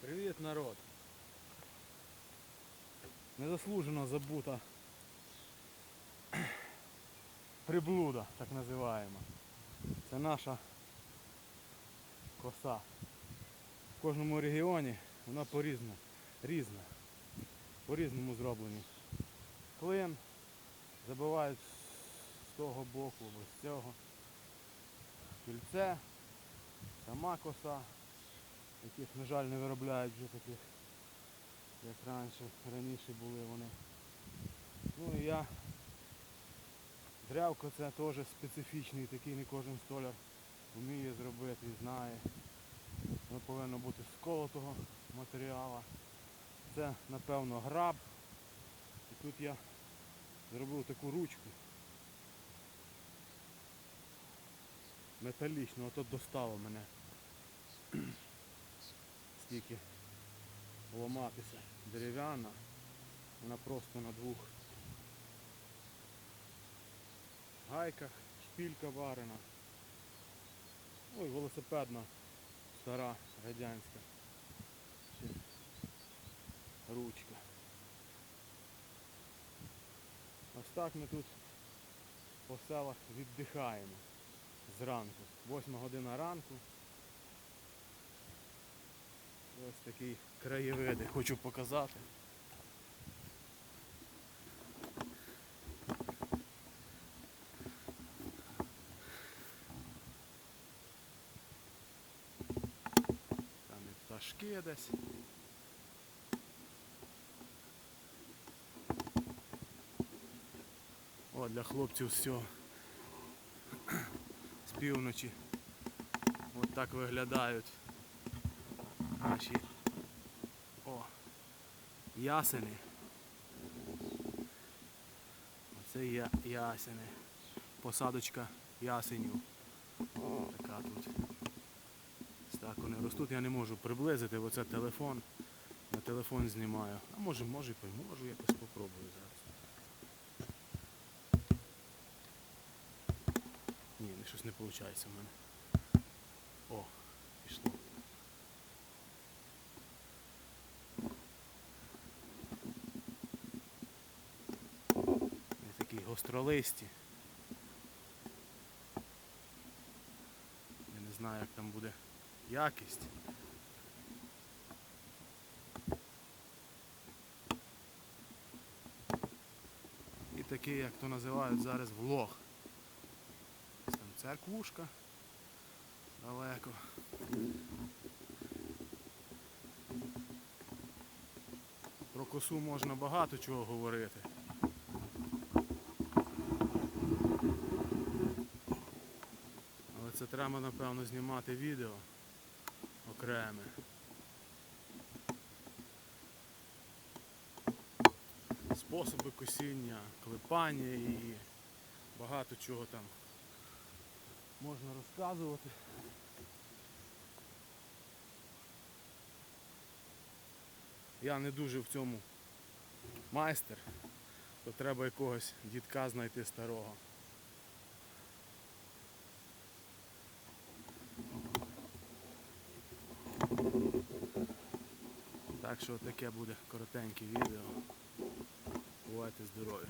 Привіт, народ. Незаслужено забута приблуда, так називаємо. Це наша коса. В кожному регіоні вона по-різному, різна. По-різному зроблені. Клин забивають з того боку, або з цього. Кільце, сама коса, яких, на жаль, не виробляють вже таких, як раніше, раніше були вони. Ну і я Дрявко це теж специфічний, такий не кожен столяр вміє зробити знає. Воно повинно бути з колотого матеріалу. Це напевно граб. І тут я зробив таку ручку. Металічну, ото достало мене. Скільки ламатися. Дерев'яна. Вона просто на двох гайках, шпілька варена. Ой, велосипедна, стара, радянська. Ручка. Ось так ми тут по селах віддихаємо зранку. Восьма година ранку. Ось такий краєвиди хочу показати. Там і пташки десь. О, для хлопців все. З півночі. От так виглядають наші о, ясени. Оце я, ясени. Посадочка ясенів. Така тут. Ось так вони ростуть, я не можу приблизити, бо це телефон. На телефон знімаю. А може, може, і можу, якось попробую зараз. Ні, щось не виходить в мене. О, пішло. Вони такі гостролисті. Я не знаю, як там буде якість. І такий, як то називають зараз, влог. Ось Там церквушка далеко. Про косу можна багато чого говорити. Але це треба, напевно, знімати відео окреме. Способи косіння, клепання і багато чого там можна розказувати. Я не дуже в цьому майстер, то треба якогось дідка знайти старого. Так що таке буде коротеньке відео. Бувайте здорові!